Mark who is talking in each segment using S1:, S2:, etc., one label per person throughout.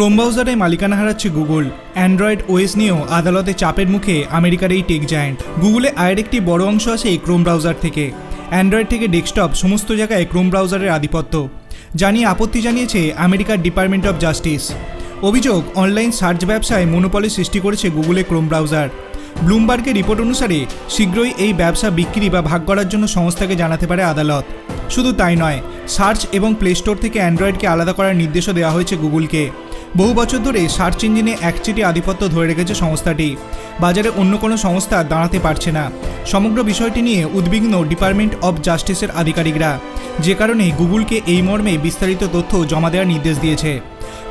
S1: Chrome ব্রাউজারে মালিকানা হারাচ্ছে গুগল অ্যান্ড্রয়েড ওএস নিয়েও আদালতে চাপের মুখে আমেরিকার এই টেক জায়ান্ট গুগলে আয়ের একটি বড় অংশ আসে এই ক্রোম ব্রাউজার থেকে। অ্যান্ড্রয়েড থেকে ডেস্কটপ সমস্ত জায়গায় ক্রোম ব্রাউজারের আধিপত্য। জানিয়ে আপত্তি জানিয়েছে আমেরিকার ডিপার্টমেন্ট অফ জাস্টিস অভিযোগ অনলাইন সার্চ ব্যবসায় মনোপলি সৃষ্টি করেছে গুগলে ক্রোম ব্রাউজার ব্লুমবার্গের রিপোর্ট অনুসারে শীঘ্রই এই ব্যবসা বিক্রি বা ভাগ করার জন্য সংস্থাকে জানাতে পারে আদালত। শুধু তাই নয় সার্চ এবং প্লে স্টোর থেকে অ্যান্ড্রয়েডকে আলাদা করার নির্দেশও দেওয়া হয়েছে গুগলকে বহু বছর ধরে সার্চ ইঞ্জিনে একচেটি আধিপত্য ধরে রেখেছে সংস্থাটি। বাজারে অন্য কোনো সংস্থা দাঁড়াতে পারছে না। সমগ্র বিষয়টি নিয়ে উদ্বিগ্ন ডিপার্টমেন্ট অব জাস্টিসের আধিকারিকরা। যে কারণে গুগলকে এই মর্মে বিস্তারিত তথ্য জমা দেওয়ার নির্দেশ দিয়েছে।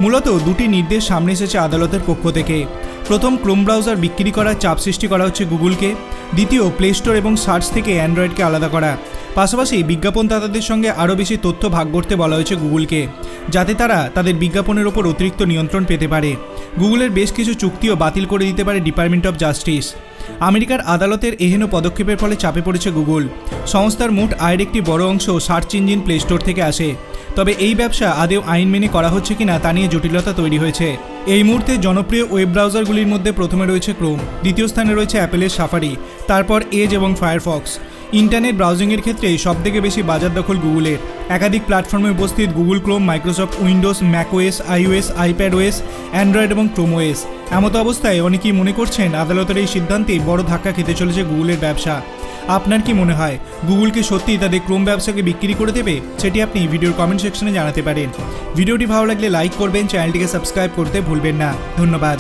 S1: মূলত দুটি নির্দেশ সামনে এসেছে আদালতের পক্ষ থেকে। প্রথম ক্রোম ব্রাউজার বিক্রি করার চাপ সৃষ্টি করা হচ্ছে গুগলকে। দ্বিতীয় প্লে স্টোর এবং সার্চ থেকে অ্যান্ড্রয়েডকে আলাদা করা। পাশাপাশি বিজ্ঞাপনদাতাদের সঙ্গে আরও বেশি তথ্য ভাগ করতে বলা হয়েছে গুগলকে, যাতে তারা তাদের বিজ্ঞাপনের ওপর অতিরিক্ত নিয়ন্ত্রণ পেতে পারে। গুগলের বেশ কিছু চুক্তিও বাতিল করে দিতে পারে ডিপার্টমেন্ট অফ জাস্টিস। আমেরিকার আদালতের এহেন পদক্ষেপের ফলে চাপে পড়েছে গুগল। সংস্থার মোট আয়ের একটি বড় অংশ সার্চ ইঞ্জিন প্লে স্টোর থেকে আসে। তবে এই ব্যবসা আদেও আইন মেনে করা হচ্ছে কিনা তা নিয়ে জটিলতা তৈরি হয়েছে। এই মুহূর্তে জনপ্রিয় ওয়েব ব্রাউজারগুলির মধ্যে প্রথমে রয়েছে ক্রোম, দ্বিতীয় স্থানে রয়েছে অ্যাপেলের সাফারি, তারপর এজ এবং ফায়ারফক্স। ইন্টারনেট ব্রাউজিংয়ের ক্ষেত্রে সবথেকে বেশি বাজার দখল গুগলের। একাধিক প্ল্যাটফর্মে উপস্থিত Google Chrome, Microsoft, Windows macOS iOS, iPad OS, Android এবং ক্রোম ওএস। এমতো অবস্থায় অনেকেই মনে করছেন আদালতের এই সিদ্ধান্তে বড় ধাক্কা খেতে চলেছে গুগলের ব্যবসা। আপনার কি মনে হয় গুগলকে সত্যি তাদের ক্রোম ব্যবসাকে বিক্রি করে দেবে? সেটি আপনি ভিডিওর কমেন্ট সেকশনে জানাতে পারেন। ভিডিওটি ভালো লাগলে লাইক করবেন, চ্যানেলটিকে সাবস্ক্রাইব করতে ভুলবেন না। ধন্যবাদ।